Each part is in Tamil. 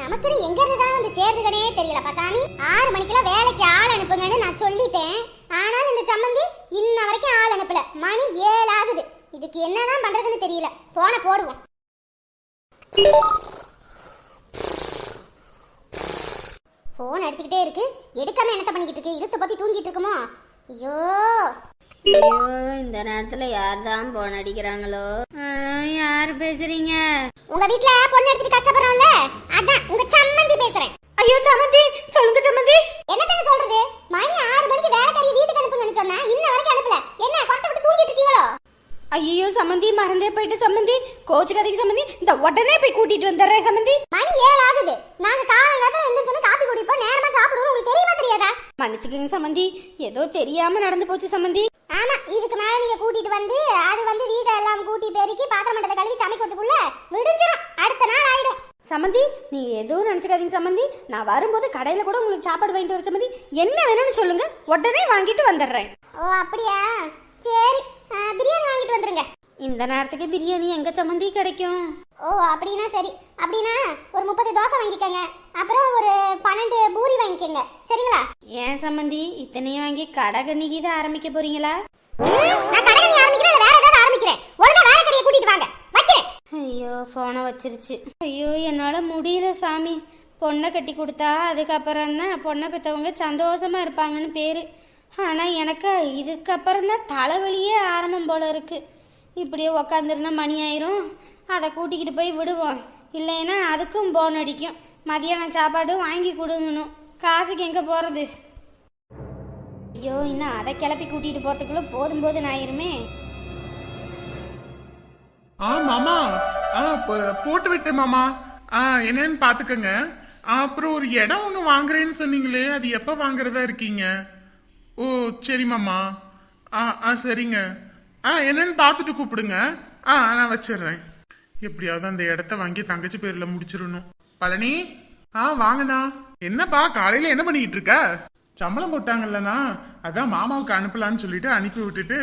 நமக்குன்னு எங்க இருந்து தான் வந்து சேருதுகனே தெரியல பசாமி. ஆறு மணிக்கெல்லாம் வேலைக்கு ஆள் அனுப்புங்கன்னு நான் சொல்லிட்டேன். ஆனாலும் இந்த சம்மந்தி இன்ன வரைக்கும் ஆள் அனுப்பல. மணி ஏழு ஆகுது இதுக்கு என்னதான் பண்றதுன்னு தெரியல. போன போடுவோம். போன் அடிச்சுக்கிட்டே இருக்கு. எடுக்காம என்னத்த பண்ணிக்கிட்டு இருக்கு? இழுத்து பத்தி தூங்கிட்டு இருக்குமோ? ஐயோ. ஐயோ இந்த நேரத்துல யார் தான் போன் அடிக்கிறாங்களோ யார் பேசுறீங்க? உங்க வீட்ல பொண்ணு எடுத்துட்டு கஷ்டப்படுறோம்ல? அதான் உங்க சம்மந்தி பேசுறேன். ஐயோ சமந்தி சொல்லுங்க சமந்தி என்னத்தங்க சொல்றது? மணி ஆறு மணிக்கு வேலைக்காரி வீட்டுக்கு அனுப்புங்கன்னு சொன்னா இன்ன வரைக்கும் அனுப்பல. என்ன கொட்டை விட்டு தூங்கிட்டு இருக்கீங்களோ? ஐயோ சம்மந்தி மறந்தே போயிட்டு சம்மந்தி. கோச்சு கதைக்கு சம்மந்தி. இந்த உடனே போய் கூட்டிட்டு வந்துடுறேன் சம்மந்தி. மணி ஏழு ஆகுது. நாங்க காலங்காலத்துல எந்திரிச்சோன்னு காப்பி குடிப்போம். நேரமா சாப்பிடுவோம். உங்களுக்கு தெரியுமா தெரியாதா? மன்னிச்சுக்கோங்க சம்மந்தி. ஏதோ தெரியாம நடந்து போச்சு சம்மந்தி. ஆமா இதுக்கு மேல நீங்க கூட்டிட்டு வந்து அது வந்து வீட்டை எல்லாம் கூட்டி பெருக்கி பாத்திரம் மட்டத்தை கழுவி சமைக்கிறதுக்குள்ள விடிஞ்சிரும் அடுத்த நாள் ஆயிடும். சம்மந்தி நீங்க எதுவும் நினைச்சுக்காதீங்க சம்மந்தி நான் வரும்போது கடையில கூட உங்களுக்கு சாப்பாடு வாங்கிட்டு வர சம்மந்தி என்ன வேணும்னு சொல்லுங்க. உடனே வாங்கிட்டு வந்துடுறேன். ஓ அப்படியா? சரி. பிரியாணி வாங்கிட்டு வந்துருங்க. இந்த நேரத்துக்கு பிரியாணி எங்க சம்மந்தி கிடைக்கும்? ஓ அப்படின்னா சரி. அப்படின்னா முப்பது தோசை வாங்கிக்கோங்க. அப்புறம் ஒரு பன்னெண்டு பூரி வாங்கிக்கோங்க. சரிங்களா? ஏன் சம்மந்தி இத்தனையும் வாங்கி கடை கண்ணிக்கு தான் ஆரம்பிக்க போறீங்களா நான் ஆரம்பிக்கிறேன் வேற ஏதாவது ஆரம்பிக்கிறேன். ஒழுங்கா வேலைக்கறியை கூட்டிட்டு வாங்க. வைக்கிறேன். ஐயோ ஃபோனை வச்சிருச்சு. ஐயோ என்னால் முடியல சாமி. பொண்ணை கட்டி கொடுத்தா அதுக்கப்புறம் தான் பொண்ணை பெற்றவங்க சந்தோஷமா இருப்பாங்கன்னு பேர். ஆனால் எனக்கு இதுக்கப்புறம் தான் தலைவலியே ஆரம்பம் போல இருக்கு. இப்படியே உக்காந்துருந்தா மணி ஆயிரும். அதை கூட்டிக்கிட்டு போய் விடுவோம். இல்லைன்னா அதுக்கும் போன் அடிக்கும். மதியானம் சாப்பாடும் வாங்கி கொடுங்கணும். காசுக்கு எங்கே போகிறது ஐயோ இன்னும் அதை கிளப்பி கூட்டிகிட்டு போகிறதுக்குள்ளே போதும் போது ஆயிருமே. ஆ மாமா. ஆ போட்டு விட்டேன் மாமா. ஆ என்னன்னு பாத்துக்கங்க. அப்புறம் ஒரு இடம் ஒன்று வாங்குறேன்னு சொன்னீங்களே அது எப்போ வாங்குறதா இருக்கீங்க? ஓ சரி மாமா. ஆ ஆ சரிங்க. ஆ என்னன்னு பார்த்துட்டு கூப்பிடுங்க. ஆ நான் வச்சிடுறேன். எப்படியாவது அந்த இடத்த வாங்கி தங்கச்சி பேர்ல முடிச்சிடணும். பழனி? ஆ வாங்கண்ணா. என்னப்பா காலையில என்ன பண்ணிக்கிட்டு இருக்க? சம்பளம் போட்டாங்கல்லண்ணா. அதான் மாமாவுக்கு அனுப்பலான்னு சொல்லிட்டு அனுப்பி விட்டுட்டு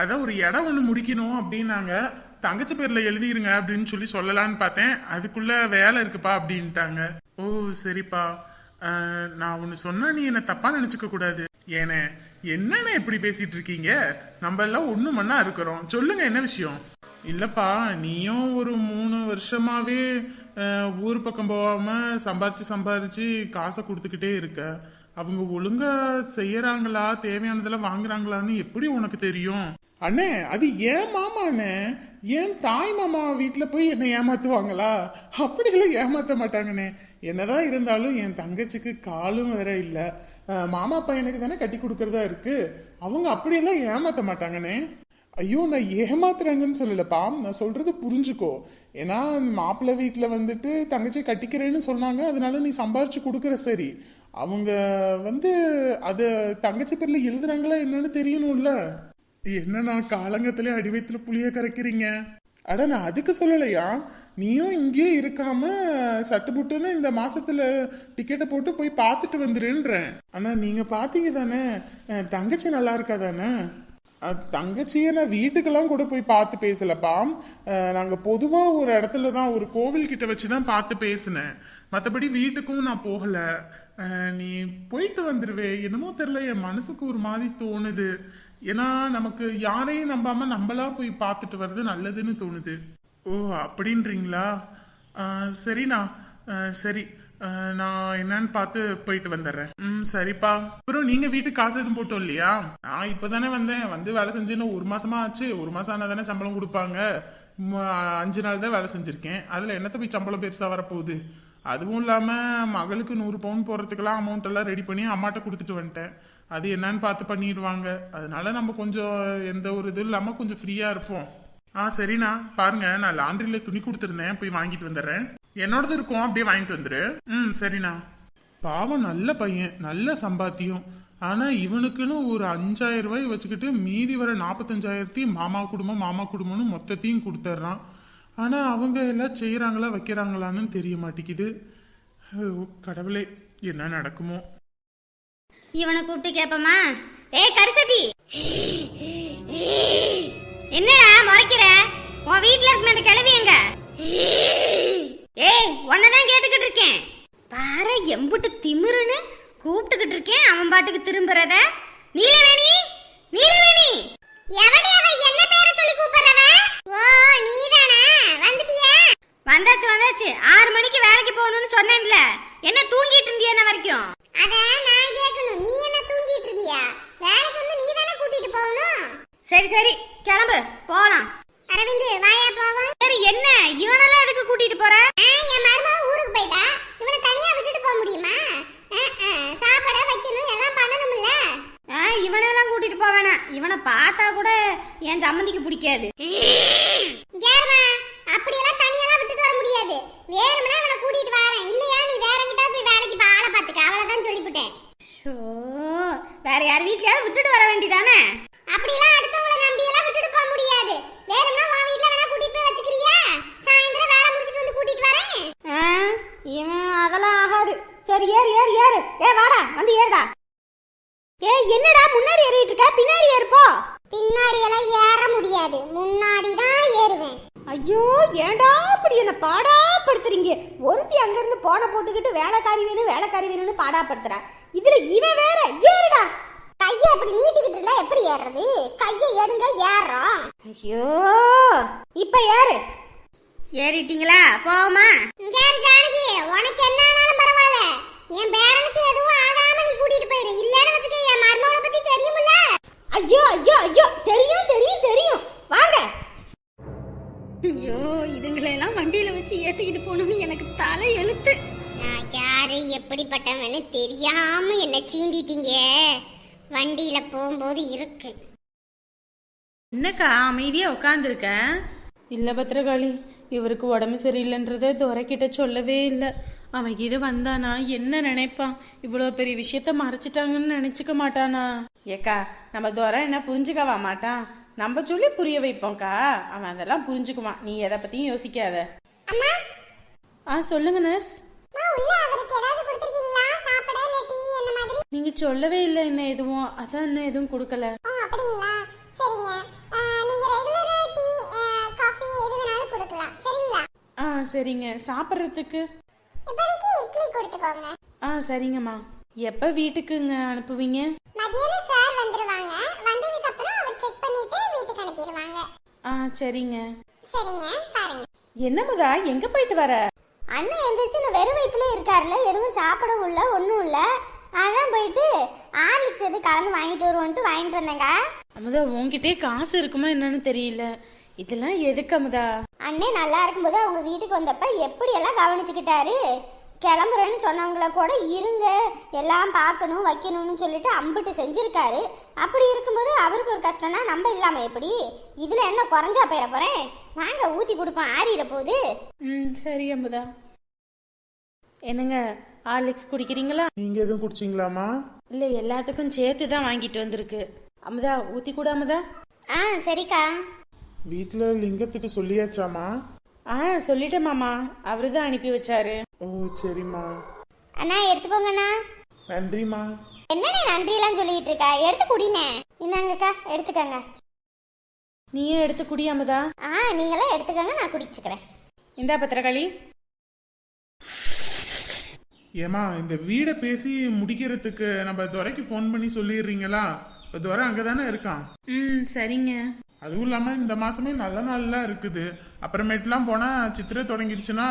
அதான் ஒரு இடம் ஒன்று முடிக்கணும் அப்படின்னாங்க. தங்கச்சி பேர்ல எழுதிருங்க அப்படின்னு சொல்லி சொல்லலான்னு பார்த்தேன். அதுக்குள்ள வேலை இருக்குப்பா அப்படின்ட்டாங்க. ஓ சரிப்பா. நான் ஒன்று சொன்னா நீ என்ன தப்பா நினைச்சுக்க கூடாது. ஏனே என்னென்ன இப்படி பேசிட்டு இருக்கீங்க? நம்ம எல்லாம் ஒன்று மண்ணா இருக்கிறோம். சொல்லுங்க என்ன விஷயம்? இல்லப்பா நீயும் ஒரு மூணு வருஷமாவே ஊர் பக்கம் போகாம சம்பாரிச்சு சம்பாரிச்சு காசை கொடுத்துக்கிட்டே இருக்க. அவங்க ஒழுங்கா செய்யறாங்களா தேவையானதெல்லாம் வாங்குறாங்களான்னு எப்படி உனக்கு தெரியும்? அண்ணே அது ஏன் மாமா அண்ணே? ஏன் தாய் மாமா வீட்டில் போய் என்னை ஏமாத்துவாங்களா? அப்படியெல்லாம் ஏமாத்த மாட்டாங்கண்ணே. என்னதான் இருந்தாலும் என் தங்கச்சிக்கு காலும் வேற இல்லை. மாமா பையனுக்கு தானே கட்டி கொடுக்கறதா இருக்கு. அவங்க அப்படியெல்லாம் ஏமாத்த மாட்டாங்கண்ணே. ஐயோ நான் ஏமாத்துறாங்கன்னு சொல்லலப்பா நான் சொல்றது புரிஞ்சுக்கோ. ஏன்னா மாப்பிள்ளை வீட்டில் வந்துட்டு தங்கச்சி கட்டிக்கிறேன்னு சொன்னாங்க. அதனால நீ சம்பாரிச்சு கொடுக்குற சரி. அவங்க வந்து அது தங்கச்சி பேர்ல எழுதுறாங்களா என்னன்னு தெரியணும்ல. என்னண்ணா காலங்கத்திலே அடிவயத்துல புளிய கரைக்கிறீங்க? அட நான் அதுக்கு சொல்லலையா? நீயும் இங்கேயே இருக்காம சட்டுப்புட்டுன்னு இந்த மாசத்துல டிக்கெட்டை போட்டு போய் பார்த்துட்டு வந்துருன்றேன். ஆனா நீங்க பாத்தீங்க தானே தங்கச்சி நல்லா இருக்கா தானே? தங்கச்சியை நான் வீட்டுக்கெல்லாம் கூட போய் பார்த்து பேசலப்பா. நாங்கள் நாங்க பொதுவா ஒரு இடத்துல தான் ஒரு கோவில் கிட்ட வச்சு தான் பார்த்து பேசினேன். மற்றபடி வீட்டுக்கும் நான் போகல. நீ போயிட்டு வந்துருவே. என்னமோ தெரில என் மனசுக்கு ஒரு மாதிரி தோணுது. ஏன்னா நமக்கு யாரையும் நம்பாம நம்மளா போய் பார்த்துட்டு வர்றது நல்லதுன்னு தோணுது. ஓ அப்படின்றீங்களா? சரிண்ணா. சரி. நான் என்னன்னு பார்த்து போயிட்டு வந்துடுறேன். ம் சரிப்பா. அப்புறம் நீங்க வீட்டுக்கு காசு எதுவும் போட்டோம் இல்லையா? நான் இப்பதானே வந்தேன். வந்து வேலை செஞ்சுன்னு ஒரு மாசமா ஆச்சு. ஒரு மாசம் ஆனா தானே சம்பளம் கொடுப்பாங்க. அஞ்சு நாள் தான் வேலை செஞ்சிருக்கேன். அதுல என்னத்த போய் சம்பளம் பெருசா வரப்போகுது? அதுவும் இல்லாம மகளுக்கு நூறு பவுன் போறதுக்கெல்லாம் அமௌண்ட் எல்லாம் ரெடி பண்ணி அம்மாட்ட கொடுத்துட்டு வந்துட்டேன். அது என்னன்னு பார்த்து பண்ணிடுவாங்க. அதனால நம்ம கொஞ்சம் எந்த ஒரு இது இல்லாம கொஞ்சம் ஃப்ரீயா இருப்போம். ஆ சரிண்ணா. பாருங்க. நான் லாண்ட்ரியில துணி கொடுத்துருந்தேன். போய் வாங்கிட்டு வந்துடுறேன். என்னோடது இருக்கும் அப்படியே வாங்கிட்டு வந்துரு. ம் சரிண்ணா. பாவம் நல்ல பையன் நல்ல சம்பாத்தியம். ஆனா இவனுக்குன்னு ஒரு அஞ்சாயிரம் ரூபாய் வச்சுக்கிட்டு மீதி வர நாற்பத்தஞ்சாயிரத்தையும் மாமா குடும்பம் மாமா குடும்பம்னு மொத்தத்தையும் கொடுத்துட்றான் ஆனா அவங்க எல்லாம் செய்யறாங்களா வைக்கிறாங்களான்னு தெரிய மாட்டேங்குது. கடவுளே என்ன நடக்குமோ. இவனை கூப்பிட்டு கேப்பமா? ஏய் கரிசட்டி என்னடா முறைக்கிற? உன் வீட்டுல இருக்க அந்த கிளவி எங்க? ஏய் தான் கேட்டுக்கிட்டு இருக்கேன் பாரு எம்புட்டு திமிருன்னு கூப்பிட்டுக்கிட்டு இருக்கேன் அவன் பாட்டுக்கு திரும்புறத. நீலவேணி நீலவேணி. எவடி அவன் என்ன பேரை சொல்லி கூப்பிடுறவ? ஓ நீதானா? வந்துட்டியா? வந்தாச்சு வந்தாச்சு. ஆறு மணிக்கு வேலைக்கு போகணும்னு சொன்னேன்ல. என்ன தூங்கிட்டு இருந்தியா என்ன வரைக்கும்? அத நான் கேட்கணும். நீ என்ன தூங்கிட்டு இருந்தியா? வேலைக்கு வந்து நீ தானே கூட்டிட்டு போகணும்? சரி சரி. கிளம்பு. போலாம். அரவிந்த் வாயா போவோம் சரி என்ன? இவனெல்லாம் எதுக்கு கூட்டிட்டு போற? ஆ, என் மருமக ஊருக்கு போயிட்டா. இவனை தனியா விட்டுட்டு போக முடியுமா? சாப்பாட வைக்கணும் எல்லாம் பண்ணணும்ல. ஆ, இவனெல்லாம் கூட்டிட்டு வேணாம். இவனை பார்த்தா கூட என் சம்மந்திக்கு பிடிக்காது யாருமா அப்படியெல்லாம் தனியெல்லாம் விட்டுட்டு வர முடியாது வேறும்னா இவனை கூட்டிட்டு வரேன் இல்லையா நீ வேற எங்கிட்ட போய் வேலைக்கு போய் ஆளை பார்த்துக்க அவ்வளவுதான் சொல்லிவிட்டேன் ஷோ வேற யார் வீட்லயாவது விட்டுட்டு வர வேண்டியதானே அப்படிலாம் அடுத்தவங்கள நம்பி எல்லாம் விட்டுட்டு போக முடியாது வேணும்னா உன் வீட்ல வேணா கூட்டிட்டு போய் வச்சுக்கிறியா சாயந்தரம் வேலை முடிச்சிட்டு வந்து கூட்டிட்டு வரேன் ஆ, இவன் அதெல்லாம் ஆகாது சரி ஏறு ஏறு ஏறு. ஏ வாடா வந்து ஏறுடா. ஏய் என்னடா முன்னாடி ஏறிட்டு இருக்க? பின்னாடி ஏறுப்போ பின்னாடி எல்லாம் ஏற முடியாது. முன்னாடி தான் ஏறுவேன். ஐயோ ஏன்டா அப்படி என்ன பாடா படுத்துறீங்க ஒருத்தி அங்கிருந்து போன போட்டுக்கிட்டு வேலைக்காரி வேணும் வேலைக்காரி வேணும்னு பாடா படுத்துறா இதுல இவன் வேற. ஏறுடா. கையை அப்படி நீட்டிக்கிட்டு இருந்தா எப்படி ஏறுறது? கையை எடுங்க ஏறுறோம். ஐயோ. இப்ப ஏறு. ஏறிட்டீங்களா? போமா இங்க ஜானகி உனக்கு என்ன ஆனாலும் பரவாயில்ல. என் பேரனுக்கு எதுவும் ஆகாம நீ கூட்டிட்டு போயிரு. இல்லன்னு வச்சுக்க என் மருமகளை பத்தி தெரியுமில்ல ஐயோ ஐயோ ஐயோ தெரியும் தெரியும் தெரியும். வாங்க. ஐயோ இதுங்களெல்லாம் வண்டியில வச்சு ஏத்திக்கிட்டு போகணும்னு எனக்கு தலை எழுத்து. நான் யாரு எப்படிப்பட்டவன்னு தெரியாம என்ன சீண்டிட்டீங்க. வண்டியில போகும்போது இருக்கு. என்னக்கா அமைதியா உட்காந்துருக்க இல்லை பத்திரகாளி இவருக்கு உடம்பு சரியில்லைன்றத துரைக்கிட்ட சொல்லவே இல்லை. அவன் இது வந்தானா? என்ன நினைப்பான்? இவ்வளோ பெரிய விஷயத்த மறைச்சிட்டாங்கன்னு நினச்சிக்க மாட்டானா? ஏக்கா நம்ம துரை என்ன புரிஞ்சுக்கவா மாட்டான்? நம்ம சொல்லி புரிய வைப்போம்க்கா. அவன் அதெல்லாம் புரிஞ்சுக்குவான். நீ எதை பற்றியும் யோசிக்காத. ஆ சொல்லுங்க நர்ஸ் நீங்கள் சொல்லவே இல்லை என்ன எதுவும். அதான் என்ன எதுவும் கொடுக்கல. சரிங்க. சாப்பிட்றதுக்கு? ஆ சரிங்கம்மா. எப்போ வீட்டுக்குங்க அனுப்புவீங்க? மதியானம் சார் வந்துருவாங்க. வந்ததுக்கு அப்புறம் அவர் செக் பண்ணிட்டு வீட்டுக்கு அனுப்பிடுவாங்க. ஆ சரிங்க. சரிங்க பாருங்க. என்னமுதா எங்கே போயிட்டு வர? அண்ணன் எந்திரிச்சு நான் வெறும் வயிற்றுல இருக்காருல்ல எதுவும் சாப்பிடவும் இல்லை ஒன்றும் இல்லை. அதான் போயிட்டு ஆர்லிக்ஸ் எது கலந்து வாங்கிட்டு வருவோன்ட்டு வாங்கிட்டு வந்தேங்க அமுதா உன்கிட்டே காசு இருக்குமா என்னன்னு தெரியல. இதெல்லாம் எதுக்கு அமுதா? அண்ணே நல்லா இருக்கும்போது அவங்க வீட்டுக்கு வந்தப்ப எப்படியெல்லாம் கவனிச்சுக்கிட்டாரு? கிளம்புறேன்னு சொன்னவங்கள கூட இருங்க எல்லாம் பார்க்கணும் வைக்கணும்னு சொல்லிட்டு அம்பிட்டு செஞ்சிருக்காரு. அப்படி இருக்கும்போது அவருக்கு ஒரு கஷ்டம்னா நம்ம இல்லாம எப்படி? இதுல என்ன குறைஞ்சா போயிட போறேன்? வாங்க ஊத்தி கொடுப்போம் ஆறிட போகுது. ம் சரி அமுதா. என்னங்க ஹார்லிக்ஸ் குடிக்கிறீங்களா? நீங்க எதுவும் குடிச்சிங்களாமா இல்லை எல்லாத்துக்கும் சேர்த்து தான் வாங்கிட்டு வந்திருக்கு. அமுதா ஊற்றி கூட அமுதா. ஆ சரிக்கா. வீட்ல லிங்கத்துக்கு சொல்லியாச்சாமா ஆ சொல்லிட்டேன் மாமா. அவரு தான் அனுப்பி வச்சாரு. ஓ சரிம்மா. அண்ணா எடுத்துக்கோங்கண்ணா நன்றிம்மா. என்னண்ணே நன்றியெல்லாம் சொல்லிட்டு இருக்கா? எடுத்து குடினே இந்தாங்கக்கா எடுத்துக்கங்க. நீயே எடுத்து குடி அமுதா. ஆ நீங்களாம் எடுத்துக்கங்க நான் குடிச்சுக்கிறேன். இந்தா பத்திரகாளி. ஏமா இந்த வீடை பேசி முடிக்கிறதுக்கு நம்ம துரைக்கு ஃபோன் பண்ணி சொல்லிடுறீங்களா? இப்போ துரை அங்கே தானே இருக்கான். ம் சரிங்க. அதுவும் இல்லாமல் இந்த மாசமே நல்ல நாள்லாம் இருக்குது. அப்புறமேட்டுலாம் போனால் சித்திரை தொடங்கிடுச்சுன்னா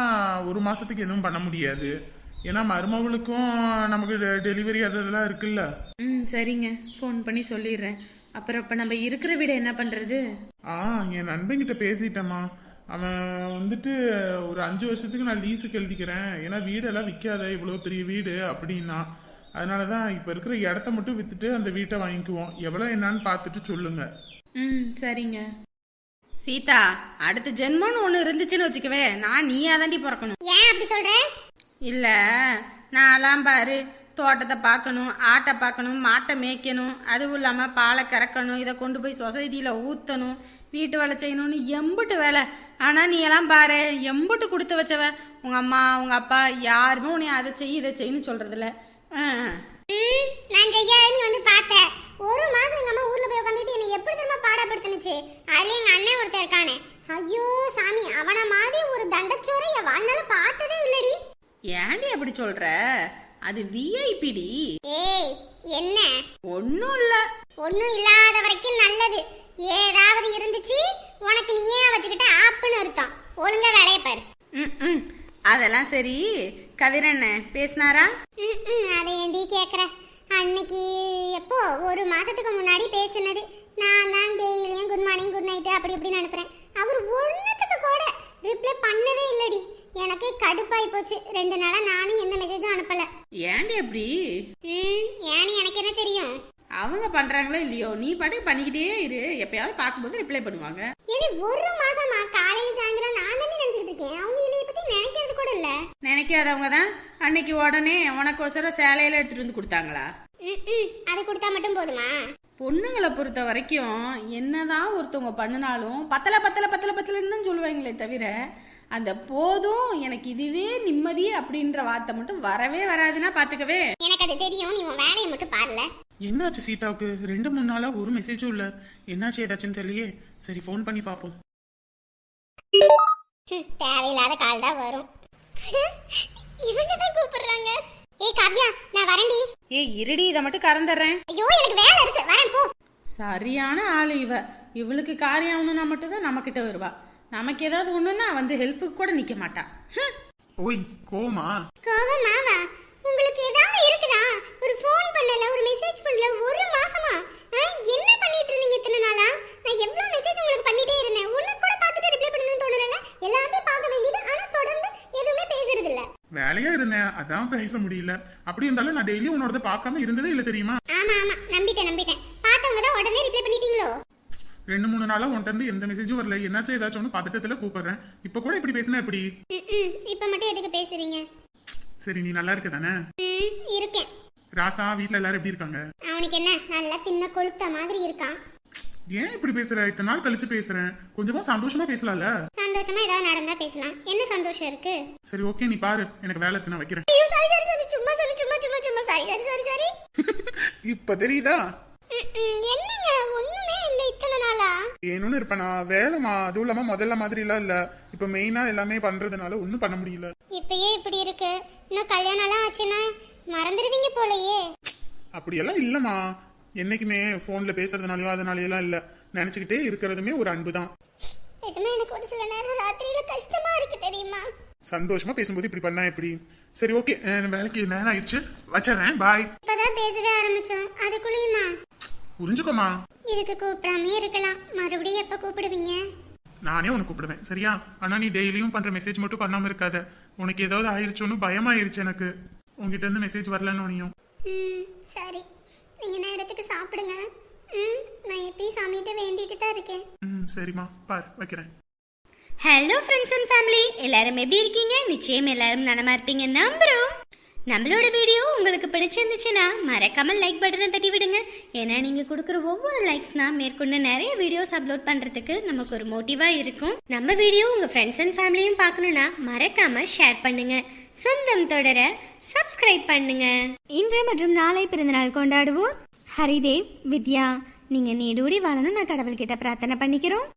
ஒரு மாசத்துக்கு எதுவும் பண்ண முடியாது. ஏன்னா மருமகளுக்கும் நமக்கு டெலிவரி அதெல்லாம் இருக்குல்ல. ம் சரிங்க. ஃபோன் பண்ணி சொல்லிடுறேன். அப்புறம் இப்போ நம்ம இருக்கிற வீடை என்ன பண்ணுறது ஆ என் நண்பன்கிட்ட பேசிட்டேம்மா. அவன் வந்துட்டு ஒரு அஞ்சு வருஷத்துக்கு நான் லீஸுக்கு எழுதிக்கிறேன். ஏன்னா வீடெல்லாம் விற்காத இவ்வளோ பெரிய வீடு அப்படின்னா. அதனால தான் இப்போ இருக்கிற இடத்த மட்டும் விற்றுட்டு அந்த வீட்டை வாங்கிக்குவோம். எவ்வளோ என்னன்னு பார்த்துட்டு சொல்லுங்க. ம் சரிங்க. சீதா அடுத்த ஜென்மம்னு ஒன்று இருந்துச்சுன்னு வச்சுக்கவே நான் நீயா தாண்டி பிறக்கணும். ஏன் அப்படி சொல்ற? இல்ல நான்லாம் பாரு தோட்டத்தை பார்க்கணும் ஆட்டை பார்க்கணும் மாட்டை மேய்க்கணும் அதுவும் இல்லாமல் பாலை கறக்கணும் இதை கொண்டு போய் சொசைட்டியில் ஊற்றணும் வீட்டு வேலை செய்யணும்னு எம்புட்டு வேலை. ஆனால் நீ எல்லாம் பாரு எம்புட்டு கொடுத்து வச்சவ உங்கள் அம்மா உங்கள் அப்பா யாருமே உன்னை அதை செய் இதை செய்யன்னு சொல்கிறதில்ல ம், நான் செய்யாத நீ வந்து பார்த்த ஒரு மாசம் எங்க அம்மா ஊர்ல போய் உட்காந்துட்டு என்னை எப்படி தெரியுமா பாடப்படுத்துனுச்சு அது எங்க அண்ணன் ஒருத்தன் இருக்கானே. ஐயோ சாமி அவன மாதிரி ஒரு தண்டச்சோரை என் வாழ்நாள பார்த்ததே இல்லடி. ஏன்டி அப்படி சொல்கிற அது விஐபிடி ஏய் என்ன? ஒன்றும் இல்லை. ஒண்ணும் இல்லாத வரைக்கும் நல்லது. ஏதாவது இருந்துச்சு உனக்கு நீயே வச்சுக்கிட்ட ஆப்புன்னு அர்த்தம். ஒழுங்கா வேலைய பாரு. ம் அதெல்லாம் சரி. கதிரண்ண பேசினாரா? ம், அதை ஏண்டி கேக்குற? அன்னைக்கு எப்போ? ஒரு மாசத்துக்கு முன்னாடி பேசினது. நான் தான் டெய்லியும் குட் மார்னிங் குட் நைட் அப்படி இப்படின்னு அனுப்புறேன். அவர் ஒன்றுத்துக்கு கூட ரிப்ளை பண்ணவே இல்லடி. எனக்கு கடுப்பாய் போச்சு. ரெண்டு நாளா நானும் எந்த மெசேஜும் அனுப்பல. ஏன்டி அப்படி? ம் ஏன்னு எனக்கு என்ன தெரியும்? அவங்க பண்றாங்களோ இல்லையோ? நீ பாட்டுக்கு பண்ணிக்கிட்டே இரு. எப்பயாவது பார்க்கும்போது ரிப்ளை பண்ணுவாங்க. ஏடி ஒரு மாசமா காலையில சாயந்தரம் நான் தானே நினைச்சிட்டு இருக்கேன். அவங்க என்னைய பத்தி நினைக்கிறது கூட இல்ல. நினைக்காதவங்க தான். அன்னைக்கு உடனே உனக்கோசரம் சேலையில எடுத்துட்டு வந்து கொடுத்தாங்களா? அது கொடுத்தா மட்டும் போதுமா? பொண்ணுங்களை பொறுத்த வரைக்கும் என்னதான் ஒருத்தவங்க பண்ணினாலும் பத்தல பத்தல பத்தல பத்தலன்னு தான் சொல்லுவாங்களே தவிர அந்த போதும் எனக்கு இதுவே நிம்மதி அப்படின்ற வார்த்தை மட்டும் வரவே வராதுன்னா பாத்துக்கவே. எனக்கு அது தெரியும் நீ உன் வேலையை மட்டும் பாருல. என்னாச்சு சீதாவுக்கு? ரெண்டு மூணு நாளா ஒரு மெசேஜும் இல்ல. என்னாச்சு ஏதாச்சுன்னு தெரியலையே. சரி ஃபோன் பண்ணி பாப்போம். தேவையில்லாத கால் தான் வரும். இவங்க தான் கூப்பிடுறாங்க. ஏய் காவ்யா நான் வரேன்டி. ஏய் இருடி இதை மட்டும் கறந்துடுறேன் ஐயோ எனக்கு வேலை இருக்கு. வரேன் போ. சரியான ஆள் இவ. இவளுக்கு காரியம் ஒண்ணுனா மட்டும்தான் நம்ம கிட்ட வருவா. நமக்கு ஏதாவது ஒண்ணுன்னா வந்து ஹெல்ப்புக்கு கூட நிக்க மாட்டா. ஹம். ஓய் கோமா கோவமாவா உங்களுக்கு ஏதாவது இருக்குதா ஒரு ஃபோன் பண்ணல ஒரு மெசேஜ் பண்ணல ஒரு மாசமா ஆ, என்ன பண்ணிட்டு இருந்தீங்க இத்தனை நாளா நான் எவ்வளவு மெசேஜ் உங்களுக்கு பண்ணிட்டே இருந்தேன் ஒண்ணு கூட பார்த்துட்டு ரிப்ளை பண்ணணும்னு தோணல எல்லாத்தையும் பார்க்க வேண்டியது ஆனா தொடர்ந்து எதுவுமே பேசுறது இல்ல வேலையா இருந்தேன் அதான் பேச முடியல. அப்படி இருந்தாலும் நான் டெய்லி உன்னோட பார்க்காம இருந்ததே இல்ல தெரியுமா? ஆமா ஆமா. நம்பிட்டேன் நம்பிட்டேன். பார்த்தவங்க தான் உடனே ரிப்ளை பண்ணிட்டீங்களோ? ரெண்டு மூணு நாளா உன்கிட்ட இருந்து எந்த மெசேஜும் வரல. என்னாச்சும் ஏதாச்சும் ஒன்று பதட்டத்துல கூப்பிடுறேன். இப்ப கூட இப்படி பேசினா எப்படி? இப்ப மட்டும் எதுக்கு பேசுறீங்க? சரி நீ நல்லா இருக்க தானே? இருக்கேன். ராசா வீட்ல எல்லாரும் எப்படி இருக்காங்க? அவனுக்கு என்ன? நல்லா தின்ன கொளுத்த மாதிரி இருக்கான். ஏன் இப்படி பேசுற? இத்தனை நாள் கழிச்சு பேசுறேன். கொஞ்சமா சந்தோஷமா பேசலாம்ல? சந்தோஷமா ஏதாவது நடந்தா பேசலாம். என்ன சந்தோஷம் இருக்கு? சரி ஓகே நீ பாரு. எனக்கு வேலை இருக்கு நான் வைக்கிறேன். ஐயோ சாரி சாரி சாரி சும்மா சொல்லு சும்மா சும்மா சும்மா. சாரி சாரி சாரி சாரி இப்ப தெரியுதா? என்னங்க? ஒண்ணுமே இல்ல இத்தனை நாளா? ஏன்னு இருப்பேனா. வேலைமா அதுவும் இல்லாம முதல்ல மாதிரி எல்லாம் இல்ல. இப்ப மெயினா எல்லாமே பண்றதுனால ஒண்ணும் பண்ண முடியல. இப்பயே இப்படி இருக்கு. இன்னும் கல்யாணம் எல்லாம் ஆச்சுன்னா மறந்துடுவீங்க போலயே. அப்படியெல்லாம் இல்லம்மா. என்னைக்குமே போன்ல பேசுறதுனாலயோ அதனாலயோ எல்லாம் இல்ல. நினைச்சுக்கிட்டே இருக்கிறதுமே ஒரு அன்பு தான் எனக்கு ஒரு சில நேரம் ராத்திரியில கஷ்டமா இருக்கு தெரியுமா? சந்தோஷமா பேசும்போது இப்படி பண்ணா எப்படி? சரி ஓகே வேலைக்கு நேரம் ஆயிடுச்சு. வச்சிடறேன். பாய் இப்பதான் பேசவே ஆரம்பிச்சோம். அதுக்குள்ளயுமா? புரிஞ்சுக்கோமா? இதுக்கு கூப்பிடாமே இருக்கலாம். மறுபடியும் எப்ப கூப்பிடுவீங்க? நானே உனக்கு கூப்பிடுவேன். சரியா? ஆனா நீ டெய்லியும் பண்ற மெசேஜ் மட்டும் பண்ணாம இருக்காத. உனக்கு ஏதாவது ஆயிருச்சோன்னு பயமாயிருச்சு எனக்கு. உங்ககிட்ட இருந்து மெசேஜ் வரலன்னு உனியும். சரி. நீங்க நேரத்துக்கு சாப்பிடுங்க. ம் நான் எப்பயும் சாமிகிட்ட வேண்டிட்டு தான் இருக்கேன். ம் சரிம்மா. பார் வைக்கிறேன். ஹலோ ஃப்ரெண்ட்ஸ் அண்ட் ஃபேமிலி எல்லாரும் எப்படி இருக்கீங்க? நிச்சயம் எல்லாரும் நலமா இருப்பீங்க நம்புறோம். நம்மளோட வீடியோ உங்களுக்கு பிடிச்சிருந்துச்சுன்னா மறக்காம லைக் பட்டனை தட்டி விடுங்க. ஏன்னா நீங்க கொடுக்குற ஒவ்வொரு லைக்ஸ்னா மேற்கொண்டு நிறைய வீடியோஸ் அப்லோட் பண்றதுக்கு நமக்கு ஒரு மோட்டிவா இருக்கும். நம்ம வீடியோ உங்க ஃப்ரெண்ட்ஸ் அண்ட் ஃபேமிலியும் பார்க்கணும்னா மறக்காம ஷேர் பண்ணுங்க. சொந்தம் தொடர சப்ஸ்கிரைப் பண்ணுங்க. இன்று மற்றும் நாளை பிறந்தநாள் கொண்டாடுவோம். ஹரிதேவ் வித்யா நீங்க நீடூடி வாழணும் நான் கடவுள்கிட்ட பிரார்த்தனை பண்ணிக்கிறோம்.